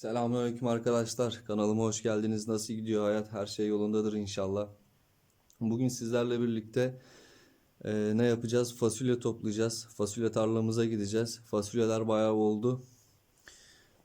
Selamünaleyküm arkadaşlar. Kanalıma hoş geldiniz. Nasıl gidiyor hayat? Her şey yolundadır inşallah. Bugün sizlerle birlikte e, ne yapacağız? Fasulye toplayacağız. Fasulye tarlamıza gideceğiz. Fasulyeler bayağı oldu.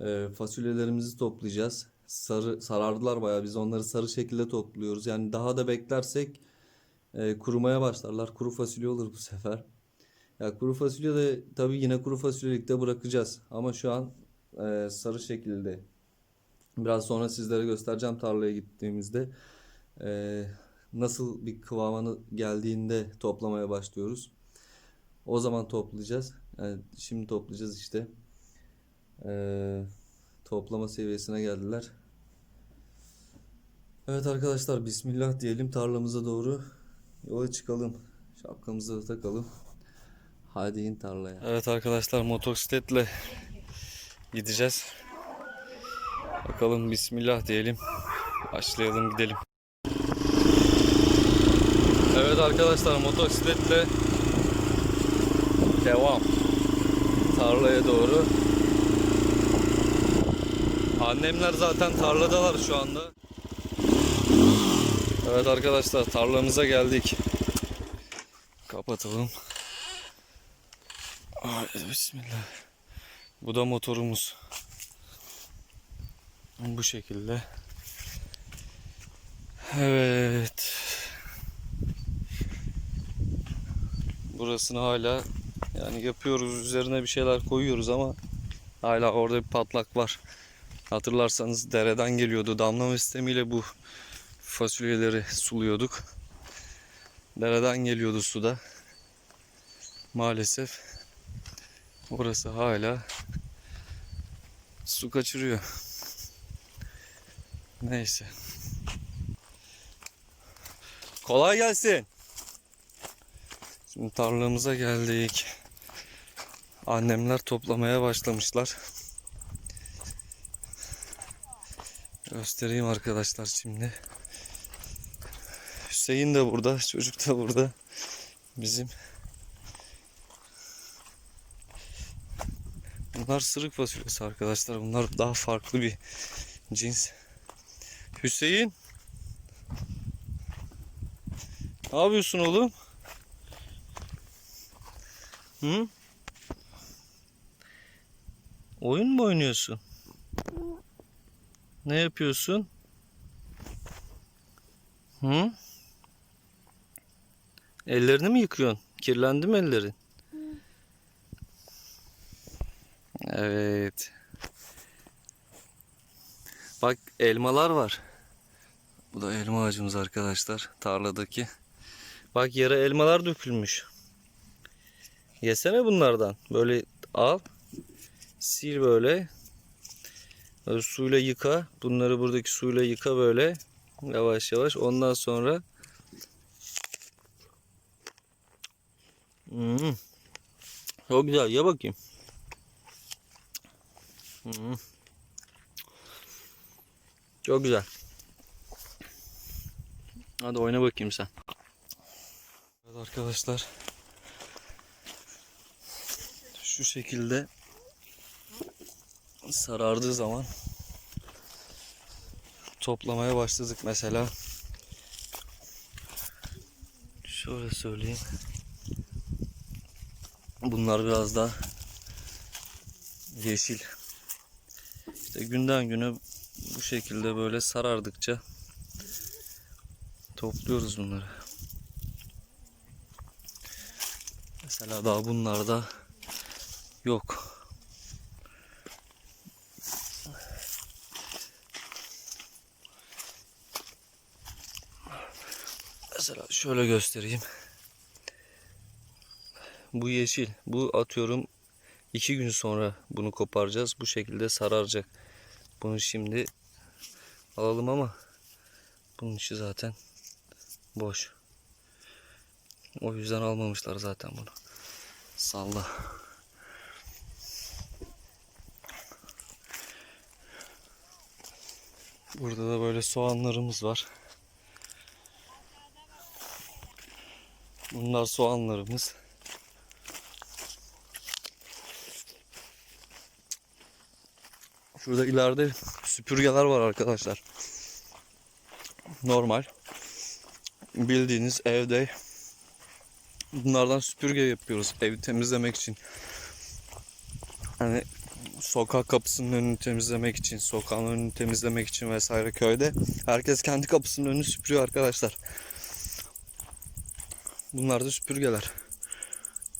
E, fasulyelerimizi toplayacağız. Sarı sarardılar bayağı. Biz onları sarı şekilde topluyoruz. Yani daha da beklersek e, kurumaya başlarlar. Kuru fasulye olur bu sefer. Ya kuru fasulye de tabii yine kuru fasulyelikte bırakacağız. Ama şu an e, sarı şekilde. Biraz sonra sizlere göstereceğim tarlaya gittiğimizde e, nasıl bir kıvamını geldiğinde toplamaya başlıyoruz. O zaman toplayacağız. Yani şimdi toplayacağız işte. E, toplama seviyesine geldiler. Evet arkadaşlar Bismillah diyelim tarlamıza doğru yola çıkalım. Şapkamızı da takalım. Hadi in tarlaya. Evet arkadaşlar motosikletle gideceğiz. Bakalım bismillah diyelim. Başlayalım gidelim. Evet arkadaşlar motosikletle devam. Tarlaya doğru. Annemler zaten tarladalar şu anda. Evet arkadaşlar tarlamıza geldik. Kapatalım. Bismillah. Bu da motorumuz. Bu şekilde. Evet. Burasını hala yani yapıyoruz üzerine bir şeyler koyuyoruz ama hala orada bir patlak var. Hatırlarsanız dereden geliyordu. Damlama sistemiyle bu fasulyeleri suluyorduk. Dereden geliyordu suda. Maalesef orası hala su kaçırıyor. Neyse. Kolay gelsin. Şimdi tarlamıza geldik. Annemler toplamaya başlamışlar. Göstereyim arkadaşlar şimdi. Hüseyin de burada, çocuk da burada. Bizim Bunlar sırık fasulyesi arkadaşlar. Bunlar daha farklı bir cins. Hüseyin. Ne yapıyorsun oğlum? Hı? Oyun mu oynuyorsun? Ne yapıyorsun? Hı? Ellerini mi yıkıyorsun? Kirlendi mi ellerin? Evet. Bak elmalar var. Bu da elma ağacımız arkadaşlar. Tarladaki. Bak yere elmalar dökülmüş. Yesene bunlardan. Böyle al. Sil böyle. böyle suyla yıka. Bunları buradaki suyla yıka böyle. Yavaş yavaş. Ondan sonra Hmm. Çok güzel. Ye bakayım. Hmm. Çok güzel. Hadi oyna bakayım sen. Evet arkadaşlar. Şu şekilde sarardığı zaman toplamaya başladık mesela. Şöyle söyleyeyim. Bunlar biraz daha yeşil. İşte günden güne bu şekilde böyle sarardıkça topluyoruz bunları. Mesela daha bunlarda yok. Mesela şöyle göstereyim. Bu yeşil. Bu atıyorum iki gün sonra bunu koparacağız. Bu şekilde sararacak. Bunu şimdi alalım ama bunun içi zaten boş. O yüzden almamışlar zaten bunu. Salla. Burada da böyle soğanlarımız var. Bunlar soğanlarımız. Şurada ileride süpürgeler var arkadaşlar. Normal. Bildiğiniz evde bunlardan süpürge yapıyoruz evi temizlemek için. Hani sokak kapısının önünü temizlemek için, sokağın önünü temizlemek için vesaire köyde herkes kendi kapısının önünü süpürüyor arkadaşlar. Bunlar da süpürgeler.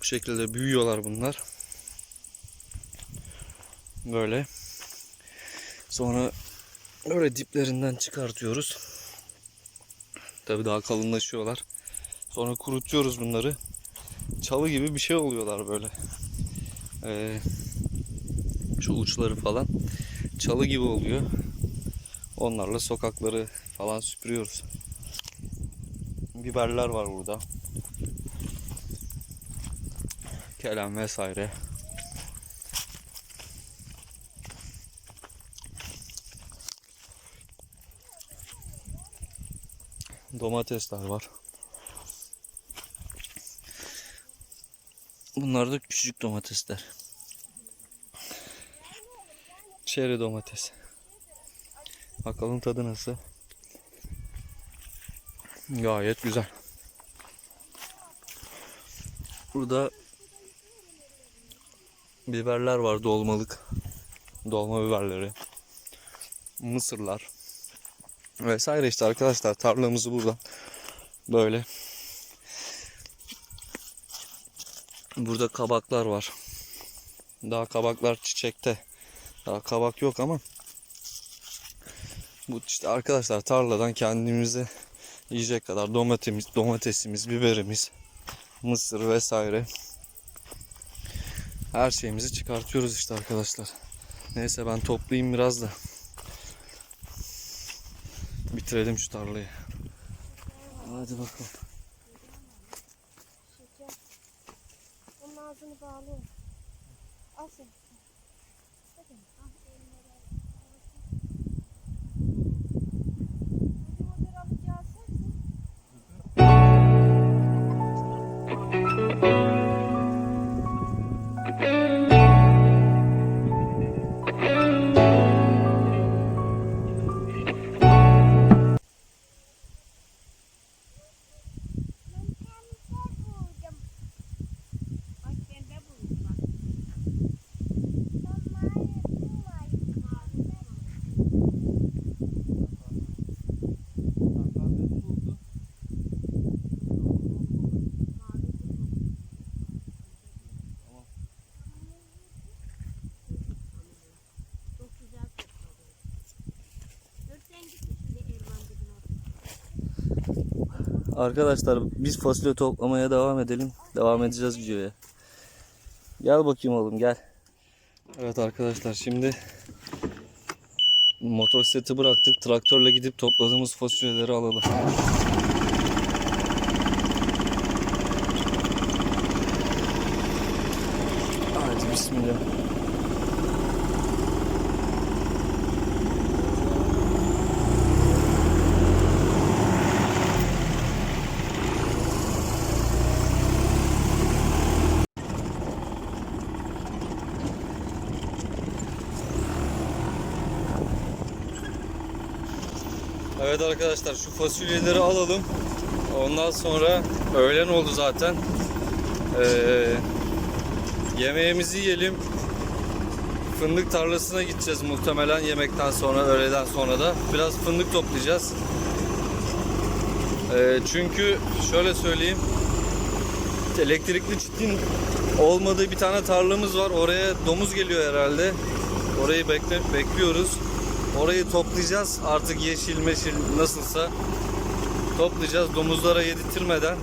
Bu şekilde büyüyorlar bunlar. Böyle. Sonra böyle diplerinden çıkartıyoruz. Tabii daha kalınlaşıyorlar. Sonra kurutuyoruz bunları. Çalı gibi bir şey oluyorlar böyle. Ee, şu uçları falan çalı gibi oluyor. Onlarla sokakları falan süpürüyoruz. Biberler var burada. Kelem vesaire. Domatesler var. Bunlar da küçük domatesler. Çeri domates. Bakalım tadı nasıl. Gayet güzel. Burada biberler var dolmalık. Dolma biberleri. Mısırlar. Vesaire işte arkadaşlar tarlamızı burada böyle. Burada kabaklar var. Daha kabaklar çiçekte. Daha kabak yok ama bu işte arkadaşlar tarladan kendimize yiyecek kadar domatesimiz, domatesimiz, biberimiz, mısır vesaire her şeyimizi çıkartıyoruz işte arkadaşlar. Neyse ben toplayayım biraz da bitirelim şu tarlayı. Hadi bakalım. Şeker. Onun ağzını bağlı. Al sen. Arkadaşlar biz fasulye toplamaya devam edelim. Devam edeceğiz videoya. Gel bakayım oğlum gel. Evet arkadaşlar şimdi motosikleti bıraktık. Traktörle gidip topladığımız fasulyeleri alalım. Hadi bismillah. Evet şu fasulyeleri alalım. Ondan sonra öğlen oldu zaten. Ee, yemeğimizi yiyelim. Fındık tarlasına gideceğiz muhtemelen yemekten sonra, öğleden sonra da. Biraz fındık toplayacağız. Ee, çünkü şöyle söyleyeyim. Elektrikli çitin olmadığı bir tane tarlamız var. Oraya domuz geliyor herhalde. Orayı bekle, bekliyoruz. Orayı toplayacağız. Artık yeşil meşil nasılsa toplayacağız. Domuzlara yedirtmeden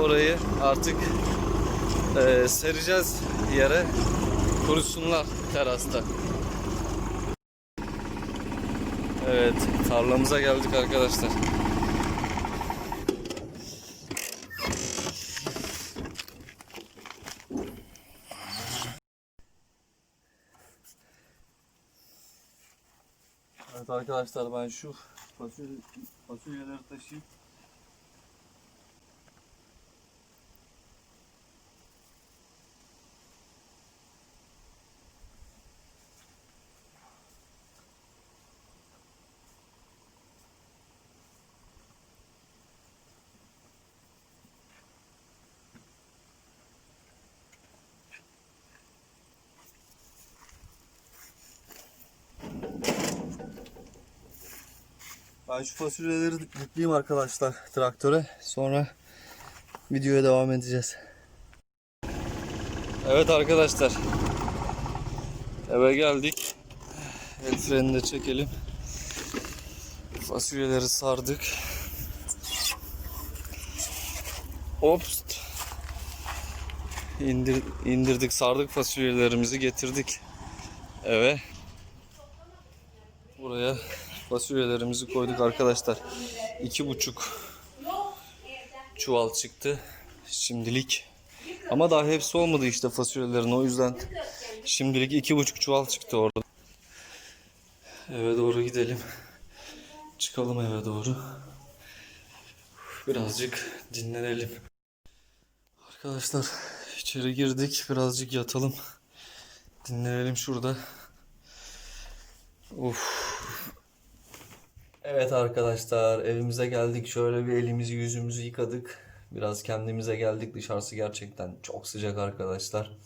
orayı artık eee, sereceğiz yere. Kurusunlar terasta. Evet, tarlamıza geldik arkadaşlar. Evet arkadaşlar ben şu fasulye, fasulyeleri taşıyıp Ben şu fasulyeleri yükleyeyim arkadaşlar traktöre. Sonra videoya devam edeceğiz. Evet arkadaşlar. Eve geldik. El frenini de çekelim. Fasulyeleri sardık. Ops. İndir, indirdik, sardık fasulyelerimizi getirdik eve. Buraya fasulyelerimizi koyduk arkadaşlar. İki buçuk çuval çıktı şimdilik. Ama daha hepsi olmadı işte fasulyelerin o yüzden şimdilik iki buçuk çuval çıktı orada. Eve doğru gidelim. Çıkalım eve doğru. Birazcık dinlenelim. Arkadaşlar içeri girdik. Birazcık yatalım. Dinlenelim şurada. Uf. Evet arkadaşlar evimize geldik. Şöyle bir elimizi yüzümüzü yıkadık. Biraz kendimize geldik. Dışarısı gerçekten çok sıcak arkadaşlar.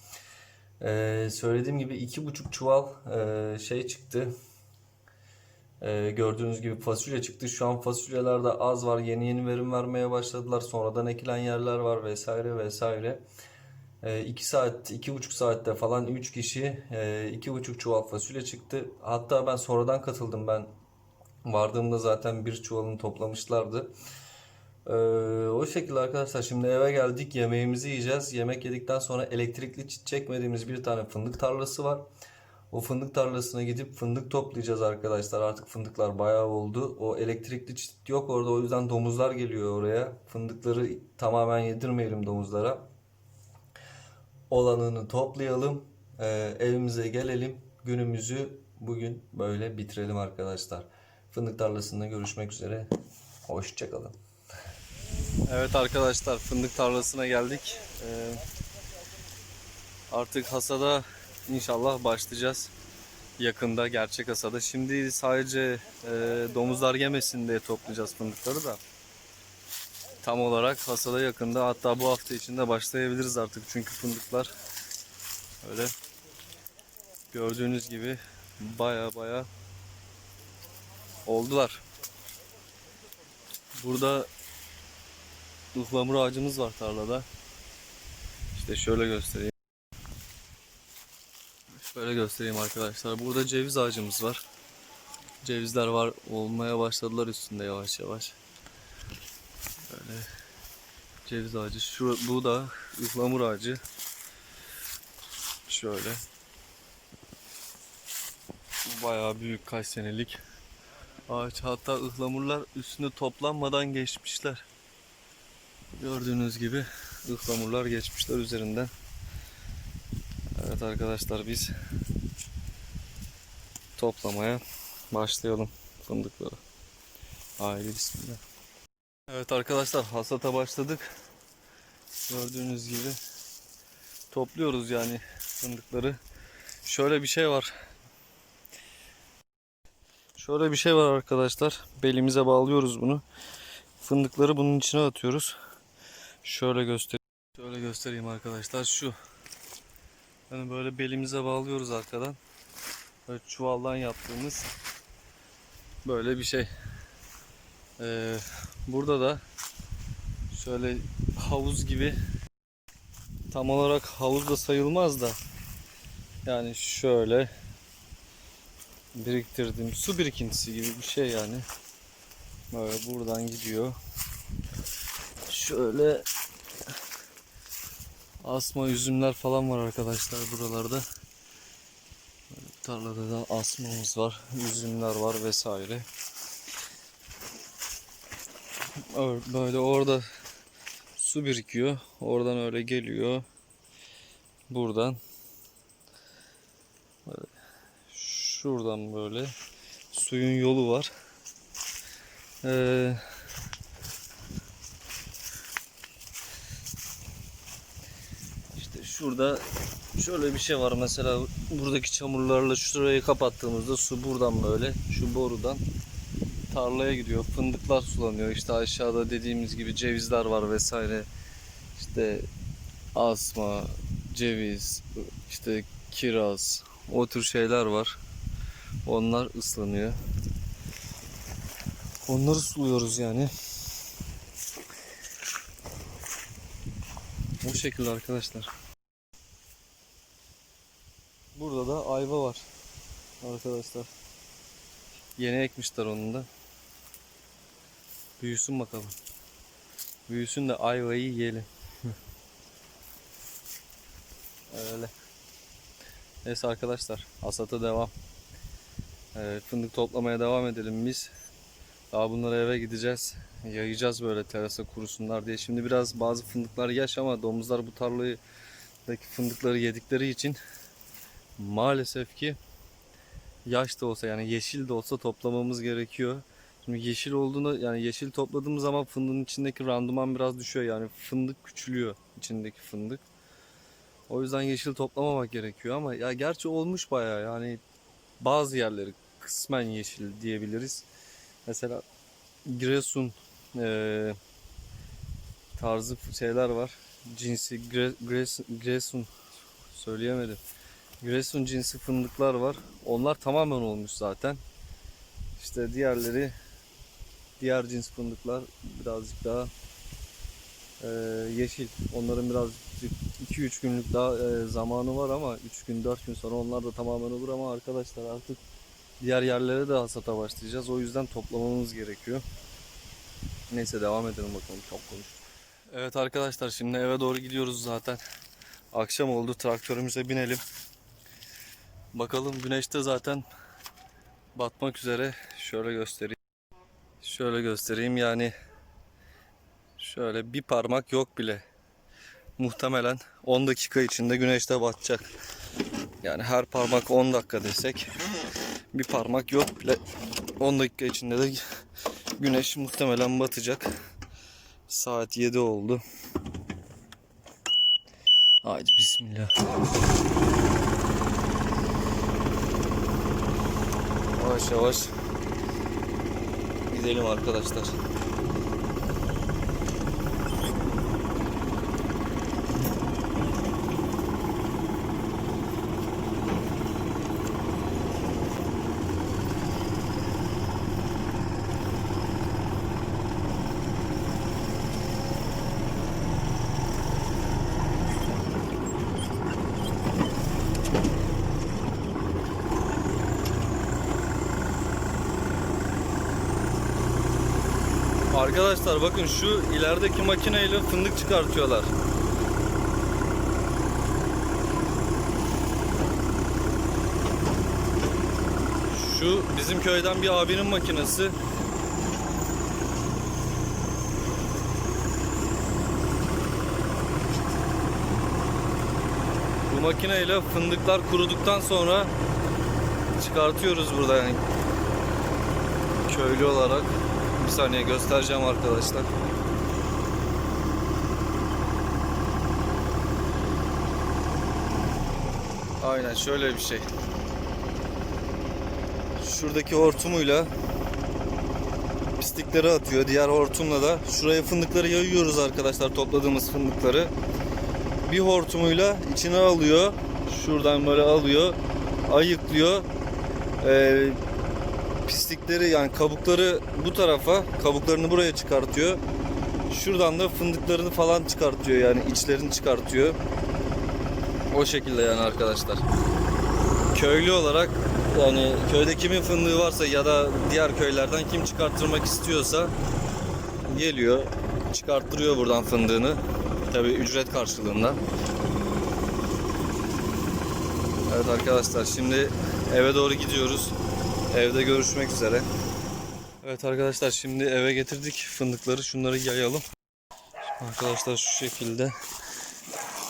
Ee, söylediğim gibi iki buçuk çuval e, şey çıktı. Ee, gördüğünüz gibi fasulye çıktı. Şu an fasulyelerde az var. Yeni yeni verim vermeye başladılar. Sonradan ekilen yerler var vesaire vesaire. 2 saat, iki buçuk saatte falan 3 kişi e, iki buçuk çuval fasulye çıktı. Hatta ben sonradan katıldım. Ben vardığımda zaten bir çuvalını toplamışlardı. Ee, o şekilde arkadaşlar şimdi eve geldik yemeğimizi yiyeceğiz. Yemek yedikten sonra elektrikli çit çekmediğimiz bir tane fındık tarlası var. O fındık tarlasına gidip fındık toplayacağız arkadaşlar. Artık fındıklar bayağı oldu. O elektrikli çit yok orada o yüzden domuzlar geliyor oraya. Fındıkları tamamen yedirmeyelim domuzlara. Olanını toplayalım. Ee, evimize gelelim. Günümüzü bugün böyle bitirelim arkadaşlar. Fındık tarlasında görüşmek üzere. Hoşçakalın. Evet arkadaşlar fındık tarlasına geldik. Ee, artık hasada inşallah başlayacağız. Yakında gerçek hasada. Şimdi sadece e, domuzlar yemesin diye toplayacağız fındıkları da. Tam olarak hasada yakında hatta bu hafta içinde başlayabiliriz artık. Çünkü fındıklar öyle gördüğünüz gibi baya baya oldular. Burada ıhlamur ağacımız var tarlada. İşte şöyle göstereyim. Şöyle göstereyim arkadaşlar. Burada ceviz ağacımız var. Cevizler var. Olmaya başladılar üstünde yavaş yavaş. Böyle ceviz ağacı. Şu, bu da ıhlamur ağacı. Şöyle. Bayağı büyük kaç senelik ağaç. Hatta ıhlamurlar üstünde toplanmadan geçmişler. Gördüğünüz gibi ıhlamurlar geçmişler üzerinden. Evet arkadaşlar biz toplamaya başlayalım fındıkları. Haydi bismillah. Evet arkadaşlar hasata başladık. Gördüğünüz gibi topluyoruz yani fındıkları. Şöyle bir şey var. Şöyle bir şey var arkadaşlar. Belimize bağlıyoruz bunu. Fındıkları bunun içine atıyoruz. Şöyle göster Şöyle göstereyim arkadaşlar. Şu. Yani böyle belimize bağlıyoruz arkadan. Böyle çuvaldan yaptığımız böyle bir şey. Ee, burada da şöyle havuz gibi tam olarak havuz da sayılmaz da yani şöyle biriktirdiğim su birikintisi gibi bir şey yani. Böyle buradan gidiyor. Şöyle asma üzümler falan var arkadaşlar buralarda. Tarlada da asmamız var, üzümler var vesaire. Böyle orada su birikiyor. Oradan öyle geliyor. Buradan böyle şuradan böyle suyun yolu var. Ee, işte şurada şöyle bir şey var mesela buradaki çamurlarla şurayı kapattığımızda su buradan böyle şu borudan tarlaya gidiyor. Fındıklar sulanıyor. İşte aşağıda dediğimiz gibi cevizler var vesaire. İşte asma, ceviz, işte kiraz, o tür şeyler var. Onlar ıslanıyor. Onları suluyoruz yani. Bu şekilde arkadaşlar. Burada da ayva var. Arkadaşlar. Yeni ekmişler onun da. Büyüsün bakalım. Büyüsün de ayvayı yiyelim. Öyle. Neyse arkadaşlar. Hasata devam. Evet, fındık toplamaya devam edelim biz. Daha bunları eve gideceğiz. Yayacağız böyle terasa kurusunlar diye. Şimdi biraz bazı fındıklar yaş ama domuzlar bu tarladaki fındıkları yedikleri için maalesef ki yaş da olsa yani yeşil de olsa toplamamız gerekiyor. Şimdi yeşil olduğunda yani yeşil topladığımız zaman fındığın içindeki randıman biraz düşüyor. Yani fındık küçülüyor içindeki fındık. O yüzden yeşil toplamamak gerekiyor ama ya gerçi olmuş bayağı yani bazı yerleri kısmen yeşil diyebiliriz. Mesela Giresun eee, tarzı şeyler var. Cinsi Gre- Gres- Giresun söyleyemedim. Giresun cinsi fındıklar var. Onlar tamamen olmuş zaten. İşte diğerleri diğer cins fındıklar birazcık daha eee, yeşil. Onların birazcık 2-3 günlük daha eee, zamanı var ama 3 gün 4 gün sonra onlar da tamamen olur ama arkadaşlar artık diğer yerlere de hasata başlayacağız. O yüzden toplamamız gerekiyor. Neyse devam edelim bakalım çok konuş. Evet arkadaşlar şimdi eve doğru gidiyoruz zaten. Akşam oldu traktörümüze binelim. Bakalım güneşte zaten batmak üzere. Şöyle göstereyim. Şöyle göstereyim yani şöyle bir parmak yok bile. Muhtemelen 10 dakika içinde güneşte batacak. Yani her parmak 10 dakika desek bir parmak yok bile 10 dakika içinde de güneş muhtemelen batacak. Saat 7 oldu. Haydi bismillah. Yavaş yavaş gidelim arkadaşlar. Arkadaşlar bakın şu ilerideki makineyle fındık çıkartıyorlar. Şu bizim köyden bir abinin makinesi. Bu makineyle fındıklar kuruduktan sonra çıkartıyoruz burada yani köylü olarak. Bir saniye göstereceğim arkadaşlar. Aynen şöyle bir şey. Şuradaki hortumuyla pislikleri atıyor. Diğer hortumla da şuraya fındıkları yayıyoruz arkadaşlar topladığımız fındıkları. Bir hortumuyla içine alıyor. Şuradan böyle alıyor. Ayıklıyor. Ee, pislikleri yani kabukları bu tarafa, kabuklarını buraya çıkartıyor. Şuradan da fındıklarını falan çıkartıyor yani içlerini çıkartıyor. O şekilde yani arkadaşlar. Köylü olarak yani köyde kimin fındığı varsa ya da diğer köylerden kim çıkarttırmak istiyorsa geliyor, çıkarttırıyor buradan fındığını. Tabi ücret karşılığında. Evet arkadaşlar şimdi eve doğru gidiyoruz. Evde görüşmek üzere. Evet arkadaşlar şimdi eve getirdik fındıkları. Şunları yayalım. Arkadaşlar şu şekilde.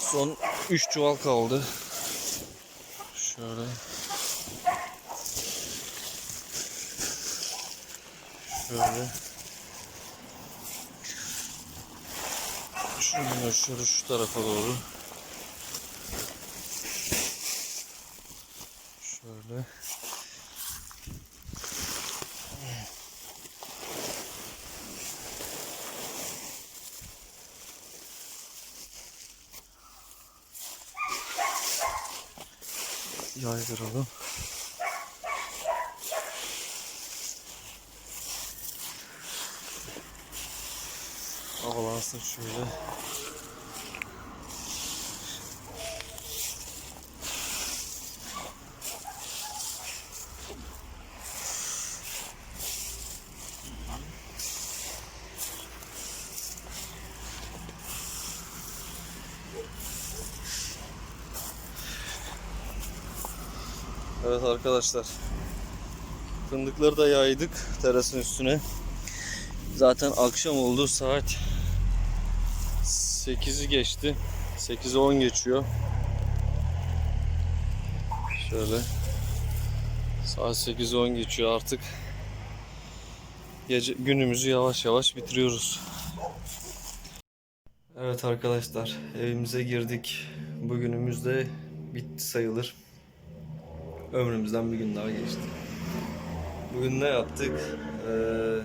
Son 3 çuval kaldı. Şöyle. Şöyle. Şöyle şöyle şu tarafa doğru. Şöyle. kaydıralım. Havalansın şöyle. Evet arkadaşlar. Fındıkları da yaydık terasın üstüne. Zaten akşam oldu saat 8'i geçti. 8'e 10 geçiyor. Şöyle. Saat 8'e 10 geçiyor artık. Gece günümüzü yavaş yavaş bitiriyoruz. Evet arkadaşlar evimize girdik. Bugünümüz de bitti sayılır. Ömrümüzden bir gün daha geçti. Bugün ne yaptık? Ee,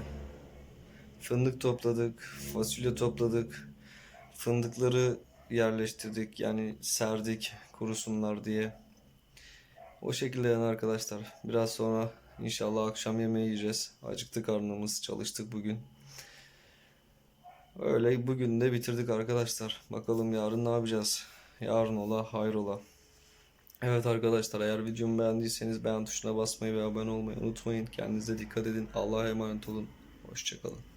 fındık topladık, fasulye topladık. Fındıkları yerleştirdik yani serdik kurusunlar diye. O şekilde yani arkadaşlar. Biraz sonra inşallah akşam yemeği yiyeceğiz. Acıktı karnımız, çalıştık bugün. Öyle bugün de bitirdik arkadaşlar. Bakalım yarın ne yapacağız? Yarın ola hayrola. Evet arkadaşlar eğer videomu beğendiyseniz beğen tuşuna basmayı ve abone olmayı unutmayın. Kendinize dikkat edin. Allah'a emanet olun. Hoşçakalın.